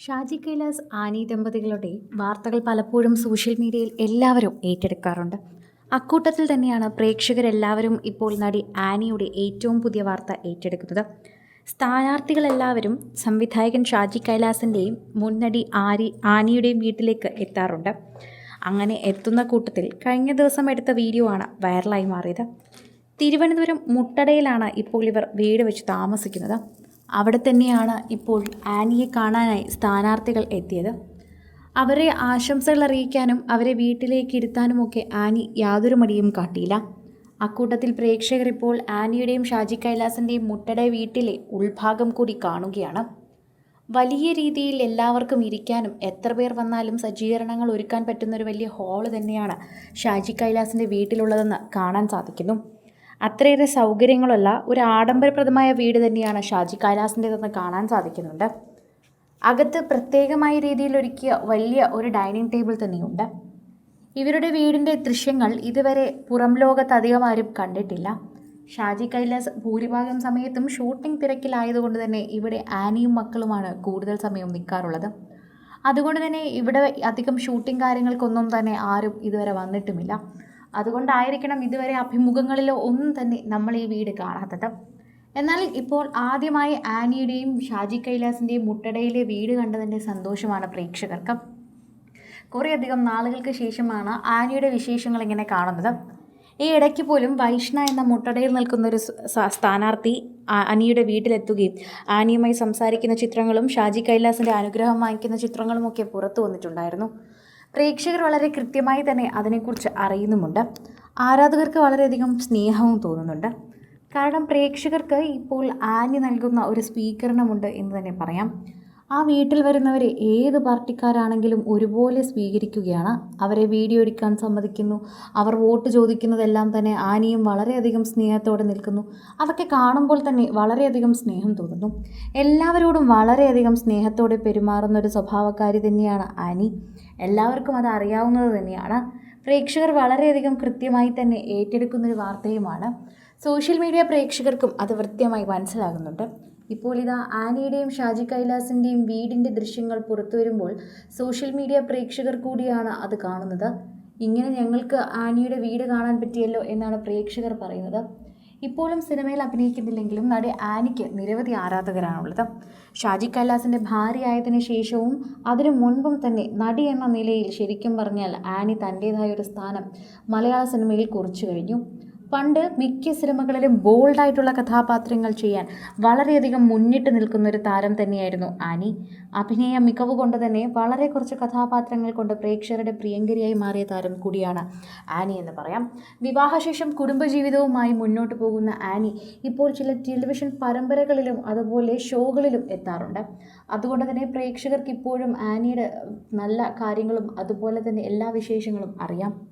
Shaji Kailas Annie ദമ്പതികളുടെ വാർത്തകൾ പലപ്പോഴും സോഷ്യൽ മീഡിയയിൽ എല്ലാവരും ഏറ്റെടുക്കാറുണ്ട്. അക്കൂട്ടത്തിൽ തന്നെയാണ് പ്രേക്ഷകരെല്ലാവരും ഇപ്പോൾ നടി ആനിയുടെ ഏറ്റവും പുതിയ വാർത്ത ഏറ്റെടുക്കുന്നത്. സ്ഥാനാർത്ഥികളെല്ലാവരും സംവിധായകൻ ഷാജി കൈലാസിന്റെയും മുൻനടി ആരി ആനിയുടെയും വീട്ടിലേക്ക് എത്താറുണ്ട്. അങ്ങനെ എത്തുന്ന കൂട്ടത്തിൽ കഴിഞ്ഞ ദിവസം എടുത്ത വീഡിയോ ആണ് വൈറലായി മാറിയത്. തിരുവനന്തപുരം മുട്ടടയിലാണ് ഇപ്പോൾ ഇവർ വീട് വെച്ച് താമസിക്കുന്നത്. അവിടെ തന്നെയാണ് ഇപ്പോൾ ആനിയെ കാണാനായി സ്ഥാനാർത്ഥികൾ എത്തിയത്. അവരെ ആശംസകൾ അറിയിക്കാനും അവരെ വീട്ടിലേക്ക് ഇരുത്താനുമൊക്കെ ആനി യാതൊരു മടിയും കാട്ടിയില്ല. അക്കൂട്ടത്തിൽ പ്രേക്ഷകർ ഇപ്പോൾ ആനിയുടെയും ഷാജി കൈലാസിന്റെയും മുട്ടട വീട്ടിലെ ഉൾഭാഗം കൂടി കാണുകയാണ്. വലിയ രീതിയിൽ എല്ലാവർക്കും ഇരിക്കാനും എത്ര പേർ വന്നാലും സജ്ജീകരണങ്ങൾ ഒരുക്കാൻ പറ്റുന്ന ഒരു വലിയ ഹാൾ തന്നെയാണ് ഷാജി കൈലാസിന്റെ വീട്ടിലുള്ളതെന്ന് കാണാൻ സാധിക്കുന്നു. അത്രയേറെ സൗകര്യങ്ങളുള്ള ഒരു ആഡംബരപ്രദമായ വീട് തന്നെയാണ് ഷാജി കൈലാസിന്റെതെന്ന് കാണാൻ സാധിക്കുന്നുണ്ട്. അകത്ത് പ്രത്യേകമായ രീതിയിൽ ഒരുക്കിയ വലിയ ഒരു ഡൈനിങ് ടേബിൾ തന്നെയുണ്ട്. ഇവരുടെ വീടിന്റെ ദൃശ്യങ്ങൾ ഇതുവരെ പുറം ലോകത്ത് അധികം ആരും കണ്ടിട്ടില്ല. ഷാജി കൈലാസ് ഭൂരിഭാഗം സമയത്തും ഷൂട്ടിംഗ് തിരക്കിലായതുകൊണ്ട് തന്നെ ഇവിടെ ആനിയും മക്കളുമാണ് കൂടുതൽ സമയം നിൽക്കാറുള്ളത്. അതുകൊണ്ട് തന്നെ ഇവിടെ അധികം ഷൂട്ടിംഗ് കാര്യങ്ങൾക്കൊന്നും തന്നെ ആരും ഇതുവരെ വന്നിട്ടുമില്ല. അതുകൊണ്ടായിരിക്കണം ഇതുവരെ അഭിമുഖങ്ങളിൽ ഒന്നും തന്നെ നമ്മൾ ഈ വീട് കാണാത്തത്. എന്നാൽ ഇപ്പോൾ ആദ്യമായി ആനിയുടെയും ഷാജി കൈലാസിന്റെയും മുട്ടടയിലെ വീട് കണ്ടതിന്റെ സന്തോഷമാണ് പ്രേക്ഷകർക്ക്. കുറേയധികം നാളുകൾക്ക് ശേഷമാണ് ആനിയുടെ വിശേഷങ്ങൾ ഇങ്ങനെ കാണുന്നത്. ഈ ഇടയ്ക്ക് പോലും വൈഷ്ണ എന്ന മുട്ടടയിൽ നിൽക്കുന്ന ഒരു സ്ഥാനാർത്ഥി അനിയുടെ വീട്ടിലെത്തുകയും ആനിയുമായി സംസാരിക്കുന്ന ചിത്രങ്ങളും ഷാജി കൈലാസിന്റെ അനുഗ്രഹം വാങ്ങിക്കുന്ന ചിത്രങ്ങളുമൊക്കെ പുറത്തു വന്നിട്ടുണ്ടായിരുന്നു. പ്രേക്ഷകർ വളരെ കൃത്യമായി തന്നെ അതിനെക്കുറിച്ച് അറിയുന്നുമുണ്ട്. ആരാധകർക്ക് വളരെയധികം സ്നേഹവും തോന്നുന്നുണ്ട്. കാരണം പ്രേക്ഷകർക്ക് ഇപ്പോൾ ആനി നൽകുന്ന ഒരു സ്വീകരണമുണ്ട് എന്ന് തന്നെ പറയാം. ആ വീട്ടിൽ വരുന്നവരെ ഏത് പാർട്ടിക്കാരാണെങ്കിലും ഒരുപോലെ സ്വീകരിക്കുകയാണ്. അവരെ വീഡിയോ എടുക്കാൻ സമ്മതിക്കുന്നു. അവർ വോട്ട് ചോദിക്കുന്നതെല്ലാം തന്നെ ആനിയും വളരെയധികം സ്നേഹത്തോടെ നിൽക്കുന്നു. അതൊക്കെ കാണുമ്പോൾ തന്നെ വളരെയധികം സ്നേഹം തോന്നുന്നു. എല്ലാവരോടും വളരെയധികം സ്നേഹത്തോടെ പെരുമാറുന്ന ഒരു സ്വഭാവക്കാരി തന്നെയാണ് ആനി. എല്ലാവർക്കും അത് അറിയാവുന്നത് തന്നെയാണ്. പ്രേക്ഷകർ വളരെയധികം കൃത്യമായി തന്നെ ഏറ്റെടുക്കുന്നൊരു വാർത്തയുമാണ്. സോഷ്യൽ മീഡിയ പ്രേക്ഷകർക്കും അത് വൃത്യമായി മനസ്സിലാകുന്നുണ്ട്. ഇപ്പോൾ ഇതാ ആനിയുടെയും ഷാജി കൈലാസിന്റെയും വീടിന്റെ ദൃശ്യങ്ങൾ പുറത്തു വരുമ്പോൾ സോഷ്യൽ മീഡിയ പ്രേക്ഷകർ കൂടിയാണ് അത് കാണുന്നത്. ഇങ്ങനെ ഞങ്ങൾക്ക് ആനിയുടെ വീട് കാണാൻ പറ്റിയല്ലോ എന്നാണ് പ്രേക്ഷകർ പറയുന്നത്. ഇപ്പോഴും സിനിമയിൽ അഭിനയിക്കുന്നില്ലെങ്കിലും നടി ആനിക്ക് നിരവധി ആരാധകരാണുള്ളത്. ഷാജി കൈലാസിന്റെ ഭാര്യയായതിനു ശേഷവും അതിനു മുൻപും തന്നെ നടി എന്ന നിലയിൽ ശരിക്കും പറഞ്ഞാൽ ആനി തന്റേതായ ഒരു സ്ഥാനം മലയാള സിനിമയിൽ കുറിച്ചു കഴിഞ്ഞു. പണ്ട് മിക്ക സിനിമകളിലും ബോൾഡായിട്ടുള്ള കഥാപാത്രങ്ങൾ ചെയ്യാൻ വളരെയധികം മുന്നിട്ട് നിൽക്കുന്ന ഒരു താരം തന്നെയായിരുന്നു ആനി. അഭിനയ മികവ് കൊണ്ട് തന്നെ വളരെ കുറച്ച് കഥാപാത്രങ്ങൾ കൊണ്ട് പ്രേക്ഷകരുടെ പ്രിയങ്കരിയായി മാറിയ താരം കൂടിയാണ് ആനി എന്ന് പറയാം. വിവാഹശേഷം കുടുംബജീവിതവുമായി മുന്നോട്ട് പോകുന്ന ആനി ഇപ്പോൾ ചില ടെലിവിഷൻ പരമ്പരകളിലും അതുപോലെ ഷോകളിലും എത്താറുണ്ട്. അതുകൊണ്ട് തന്നെ പ്രേക്ഷകർക്ക് ഇപ്പോഴും ആനിയുടെ നല്ല കാര്യങ്ങളും അതുപോലെ തന്നെ എല്ലാ വിശേഷങ്ങളും അറിയാം.